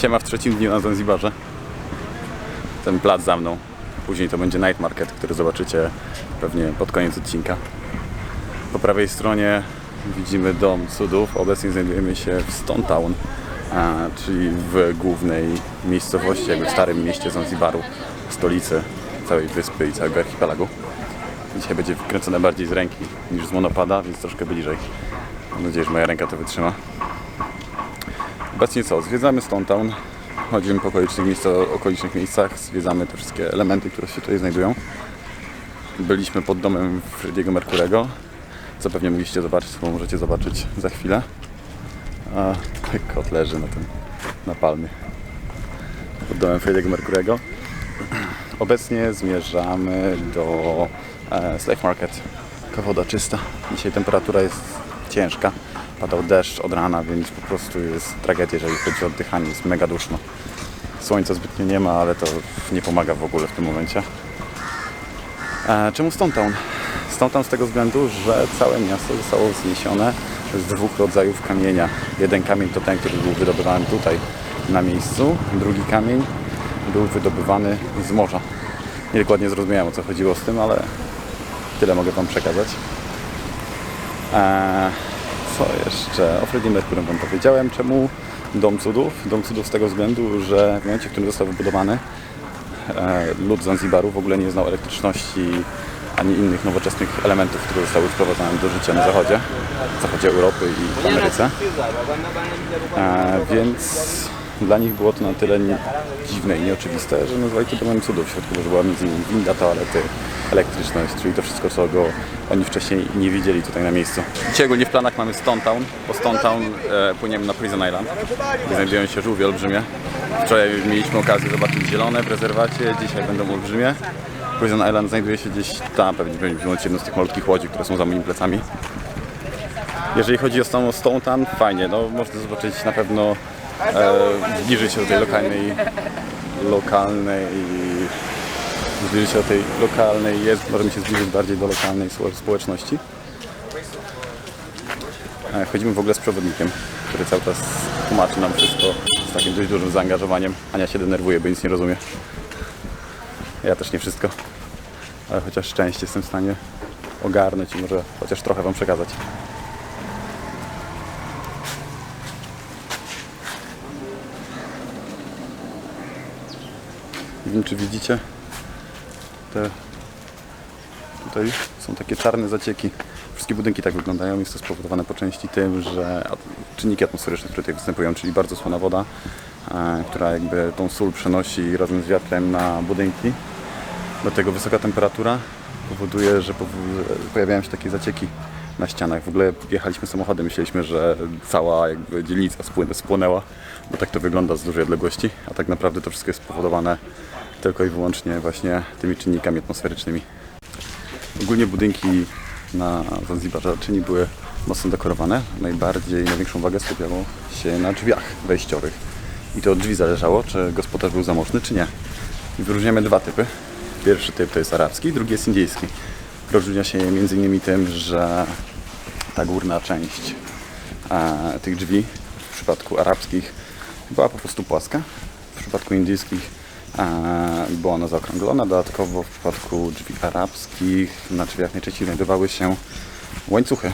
Siema w trzecim dniu na Zanzibarze. Ten plac za mną. Później to będzie night market, który zobaczycie pewnie pod koniec odcinka. Po prawej stronie widzimy Dom Cudów. Obecnie znajdujemy się w Stone Town, czyli w głównej miejscowości, jakby w starym mieście Zanzibaru, stolicy całej wyspy i całego archipelagu. Dzisiaj będzie wykręcone bardziej z ręki niż z monopada, więc troszkę bliżej. Mam nadzieję, że moja ręka to wytrzyma. Obecnie co? Zwiedzamy Stone Town, chodzimy po okolicznych, miejsca, okolicznych miejscach, zwiedzamy te wszystkie elementy, które się tutaj znajdują. Byliśmy pod domem Frediego Mercurego, co pewnie mogliście zobaczyć, bo możecie zobaczyć za chwilę. A tutaj kot leży na tym, na palmie. Pod domem Frediego Mercurego. Obecnie zmierzamy do e, Slave Market. Woda czysta. Dzisiaj temperatura jest ciężka. Padał deszcz od rana, więc po prostu jest tragedia, jeżeli chodzi o oddychanie. Jest mega duszno. Słońca zbytnio nie ma, ale to nie pomaga w ogóle w tym momencie. E, czemu Stone Town? Stone Town z tego względu, że całe miasto zostało wzniesione z dwóch rodzajów kamienia. Jeden kamień to ten, który był wydobywany tutaj na miejscu. Drugi kamień był wydobywany z morza. Nie dokładnie zrozumiałem o co chodziło z tym, ale tyle mogę Wam przekazać. Eee, co jeszcze? O Freddie Mercury Wam powiedziałem. Czemu Dom Cudów? Dom Cudów z tego względu, że w momencie, w którym został wybudowany, e, lud Zanzibaru w ogóle nie znał elektryczności ani innych nowoczesnych elementów, które zostały wprowadzone do życia na zachodzie, w zachodzie Europy i w Ameryce. E, więc dla nich było to na tyle dziwne i nieoczywiste, że nazwali to domem cudów. W środku była między innymi winda, toalety, elektryczność, czyli to wszystko, czego oni wcześniej nie widzieli tutaj na miejscu. Dzisiaj ogólnie w planach mamy Stone Town. Po Stone Town e, płyniemy na Prison Island, gdzie znajdują się żółwie olbrzymie. Wczoraj mieliśmy okazję zobaczyć zielone w rezerwacie, dzisiaj będą olbrzymie. Prison Island znajduje się gdzieś tam, pewnie będzie jedną z tych malutkich łodzi, które są za moimi plecami. Jeżeli chodzi o samą Stone Town, fajnie, no można zobaczyć na pewno e, się do tej lokalnej lokalnej zbliżyć się do tej lokalnej jest, możemy się zbliżyć bardziej do lokalnej spo- społeczności. E, Chodzimy w ogóle z przewodnikiem, który cały czas tłumaczy nam wszystko z takim dość dużym zaangażowaniem. Ania się denerwuje, bo nic nie rozumie. Ja też nie wszystko, ale chociaż część jestem w stanie ogarnąć i może chociaż trochę Wam przekazać. Nie wiem, czy widzicie te tutaj są takie czarne zacieki. Wszystkie budynki tak wyglądają. Jest to spowodowane po części tym, że czynniki atmosferyczne, które tutaj występują, czyli bardzo słona woda, e, która jakby tą sól przenosi razem z wiatrem na budynki. Do tego wysoka temperatura powoduje, że pojawiają się takie zacieki na ścianach. W ogóle jechaliśmy samochodem, myśleliśmy, że cała jakby dzielnica spłyn- spłonęła, bo tak to wygląda z dużej odległości, a tak naprawdę to wszystko jest spowodowane tylko i wyłącznie właśnie tymi czynnikami atmosferycznymi. Ogólnie budynki na Zanzibarze czyni były mocno dekorowane. Najbardziej, największą uwagę skupiało się na drzwiach wejściowych. I to od drzwi zależało, czy gospodarz był zamożny, czy nie. I wyróżniamy dwa typy. Pierwszy typ to jest arabski, drugi jest indyjski. Rozróżnia się między innymi tym, że ta górna część e, tych drzwi w przypadku arabskich była po prostu płaska. W przypadku indyjskich e, była ona zaokrąglona. Dodatkowo w przypadku drzwi arabskich na drzwiach najczęściej znajdowały się łańcuchy,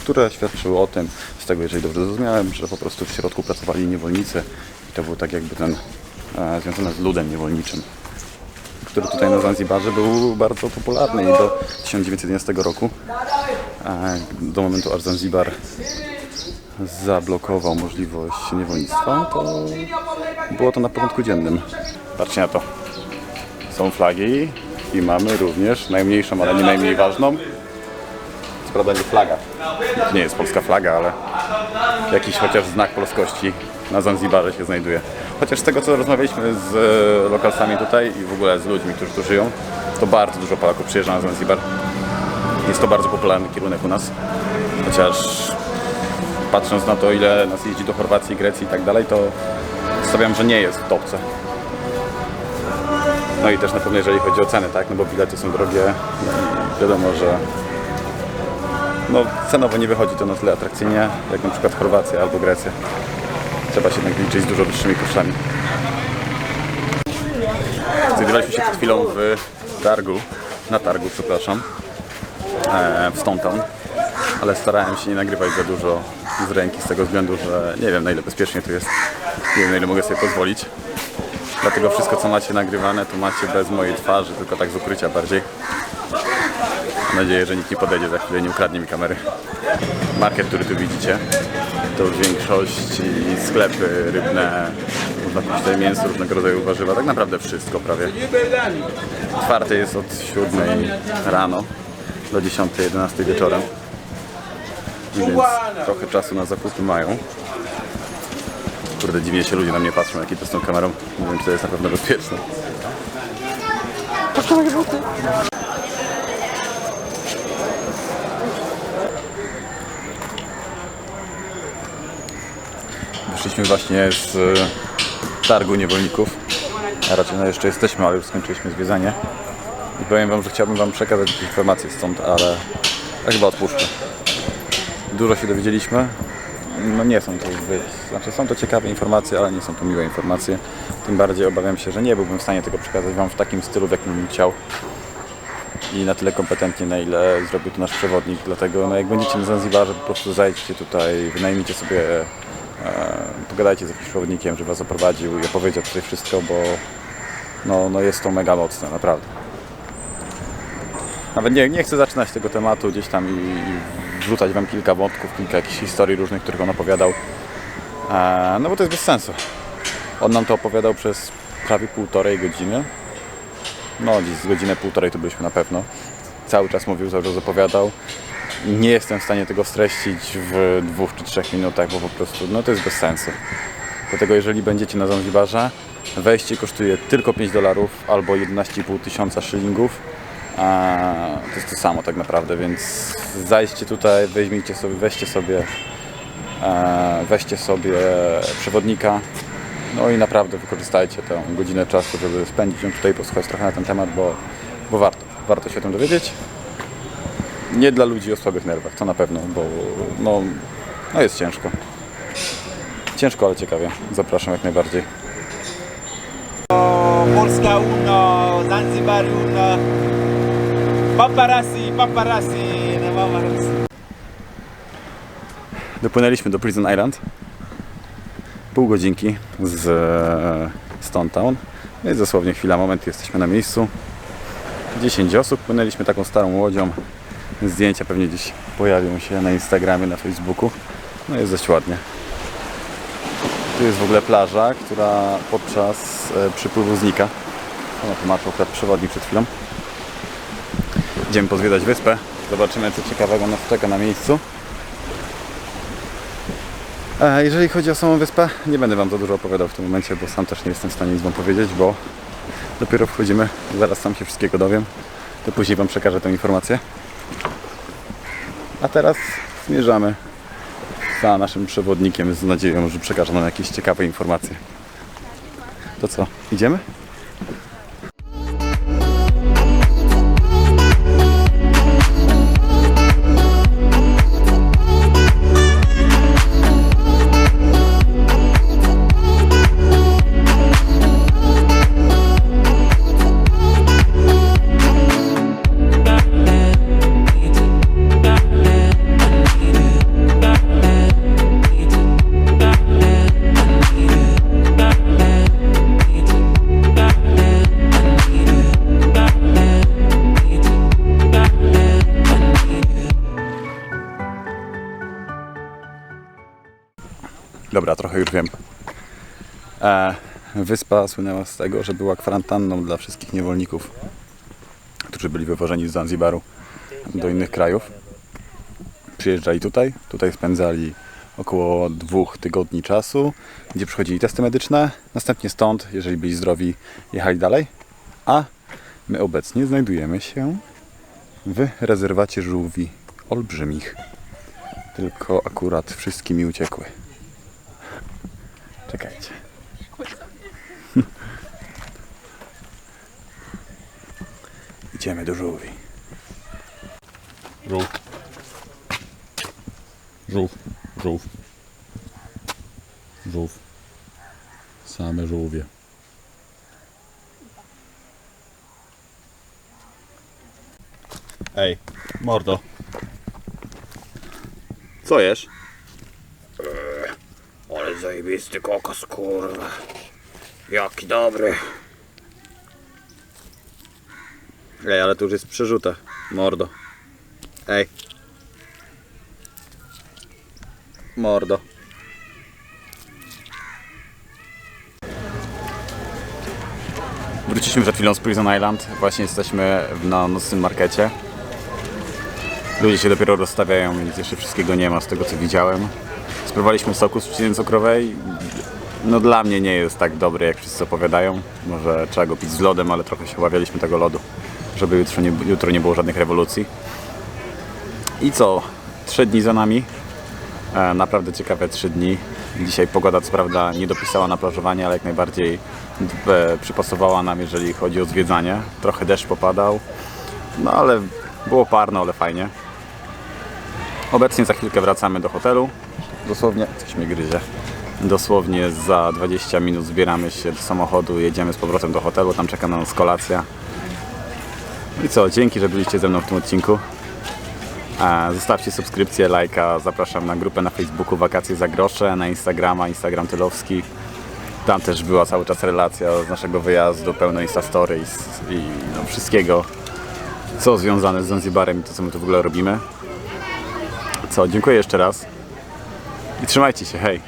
które świadczyły o tym, z tego jeżeli dobrze zrozumiałem, że po prostu w środku pracowali niewolnicy i to był tak jakby ten e, związane z ludem niewolniczym który tutaj na Zanzibarze był bardzo popularny i do 1911 roku, e, do momentu aż Zanzibar zablokował możliwość niewolnictwa, to było to na porządku dziennym. Patrzcie na to. Są flagi i mamy również najmniejszą, ale nie najmniej ważną. Co nie flaga. To nie jest polska flaga, ale jakiś chociaż znak polskości na Zanzibarze się znajduje. Chociaż z tego co rozmawialiśmy z e, lokalsami tutaj i w ogóle z ludźmi, którzy tu żyją, to bardzo dużo Polaków przyjeżdża na Zanzibar. Jest to bardzo popularny kierunek u nas. Chociaż patrząc na to, ile nas jeździ do Chorwacji, Grecji i tak dalej, to stawiam, że nie jest w topce. No i też na pewno jeżeli chodzi o ceny, tak? No bo bilety są drogie wiadomo, że no, cenowo nie wychodzi to na tyle atrakcyjnie, jak na przykład Chorwacja albo Grecja. trzeba się jednak liczyć z dużo wyższymi kosztami. Znajdowaliśmy się przed chwilą w targu, na targu, przepraszam, e, w Stone Town, ale starałem się nie nagrywać za dużo z ręki z tego względu, że nie wiem na ile bezpiecznie to jest, nie wiem na ile mogę sobie pozwolić. Dlatego wszystko co macie nagrywane to macie bez mojej twarzy, tylko tak z ukrycia bardziej. Mam nadzieję, że nikt nie podejdzie za chwilę, nie ukradnie mi kamery. Market, który tu widzicie, to w większości sklepy rybne, można kupić tutaj mięso, różnego rodzaju warzywa, tak naprawdę wszystko prawie. Otwarte jest od 7 rano do 10-11 wieczorem. Więc trochę czasu na zakupy mają. Kurde, dziwnie się ludzie na mnie patrzą, jaki to z tą kamerą. Nie wiem, czy to jest na pewno bezpieczne. Wyszliśmy właśnie z e, targu niewolników. A raczej no jeszcze jesteśmy, ale już skończyliśmy zwiedzanie. I powiem wam, że chciałbym wam przekazać informacje stąd, ale ja chyba odpuszczę. Dużo się dowiedzieliśmy. No nie są to zbyt, znaczy są to ciekawe informacje, ale nie są to miłe informacje. Tym bardziej obawiam się, że nie byłbym w stanie tego przekazać wam w takim stylu, w jakim bym chciał. I na tyle kompetentnie, na ile zrobił to nasz przewodnik. Dlatego no, jak będziecie na Zanzibarze, po prostu zajdźcie tutaj, wynajmijcie sobie, e, pogadajcie z jakimś przewodnikiem, żeby was oprowadził i opowiedział tutaj wszystko, bo no, no jest to mega mocne, naprawdę. Nawet nie, nie chcę zaczynać tego tematu gdzieś tam i, i wrzucać wam kilka wątków, kilka jakichś historii różnych, których on opowiadał. E, no bo to jest bez sensu. On nam to opowiadał przez prawie półtorej godziny. No gdzieś z godzinę, półtorej to byliśmy na pewno. Cały czas mówił, cały czas opowiadał. Nie jestem w stanie tego streścić w dwóch czy trzech minutach, bo po prostu no to jest bez sensu. Dlatego jeżeli będziecie na Zanzibarze, wejście kosztuje tylko 5 dolarów albo 11,5 tysiąca szylingów. To jest to samo tak naprawdę, więc zajście tutaj, weźmijcie sobie, weźcie sobie, e, weźcie sobie przewodnika. No i naprawdę wykorzystajcie tę godzinę czasu, żeby spędzić ją tutaj, posłuchać trochę na ten temat, bo, bo warto. Warto się o tym dowiedzieć. Nie dla ludzi o słabych nerwach, to na pewno, bo no, no jest ciężko. Ciężko, ale ciekawie. Zapraszam jak najbardziej. Polska uno, Zanzibar uno, paparazzi, paparazzi, no paparazzi. Dopłynęliśmy do Prison Island. Pół godzinki z e, Stone Town. No jest dosłownie chwila, moment, jesteśmy na miejscu. 10 osób, płynęliśmy taką starą łodzią. Zdjęcia pewnie gdzieś pojawią się na Instagramie, na Facebooku. No jest dość ładnie. Tu jest w ogóle plaża, która podczas e, przypływu znika. Ona tłumaczył akurat przewodnik przed chwilą. Idziemy pozwiedzać wyspę. Zobaczymy, co ciekawego nas czeka na miejscu. E, Jeżeli chodzi o samą wyspę, nie będę Wam za dużo opowiadał w tym momencie, bo sam też nie jestem w stanie nic Wam powiedzieć, bo dopiero wchodzimy, zaraz sam się wszystkiego dowiem, to później Wam przekażę tę informację. A teraz zmierzamy za naszym przewodnikiem z nadzieją, że przekaże nam jakieś ciekawe informacje. To co, idziemy? Dobra, trochę już wiem. E, wyspa słynęła z tego, że była kwarantanną dla wszystkich niewolników, którzy byli wywożeni z Zanzibaru do innych krajów. Przyjeżdżali tutaj, tutaj spędzali około dwóch tygodni czasu, gdzie przychodzili testy medyczne. Następnie stąd, jeżeli byli zdrowi, jechali dalej. A my obecnie znajdujemy się w rezerwacie żółwi olbrzymich. Tylko akurat wszystkie mi uciekły. Czekajcie. Idziemy do żółwi. Żółw. Żółw. Żółw. Żółw. Same żółwie. Ej, mordo. Co jesz? Ale zajebisty kokos, kurwa. Jaki dobry. Ej, ale to już jest przerzute. Mordo. Ej. Mordo. Wróciliśmy przed chwilą z Prison Island. Właśnie jesteśmy na nocnym markecie. Ludzie się dopiero rozstawiają, więc jeszcze wszystkiego nie ma z tego co widziałem. Spróbowaliśmy soku z trzciny cukrowej. No dla mnie nie jest tak dobry jak wszyscy opowiadają. Może trzeba go pić z lodem, ale trochę się obawialiśmy tego lodu, żeby jutro nie, jutro nie było żadnych rewolucji. I co? Trzy dni za nami. E, naprawdę ciekawe trzy dni. Dzisiaj pogoda co prawda nie dopisała na plażowanie, ale jak najbardziej e, przypasowała nam, jeżeli chodzi o zwiedzanie. Trochę deszcz popadał, no ale było parno, ale fajnie. Obecnie za chwilkę wracamy do hotelu. Dosłownie, coś mnie gryzie. Dosłownie za 20 minut zbieramy się do samochodu, jedziemy z powrotem do hotelu, tam czeka na nas kolacja. I co, dzięki, że byliście ze mną w tym odcinku. E, Zostawcie subskrypcję, lajka, zapraszam na grupę na Facebooku Wakacje za grosze, na Instagrama, Instagram Tylowski. Tam też była cały czas relacja z naszego wyjazdu, pełno Insta Stories i no, wszystkiego, co związane z Zanzibarem i to, co my tu w ogóle robimy. Co, dziękuję jeszcze raz i trzymajcie się, hej!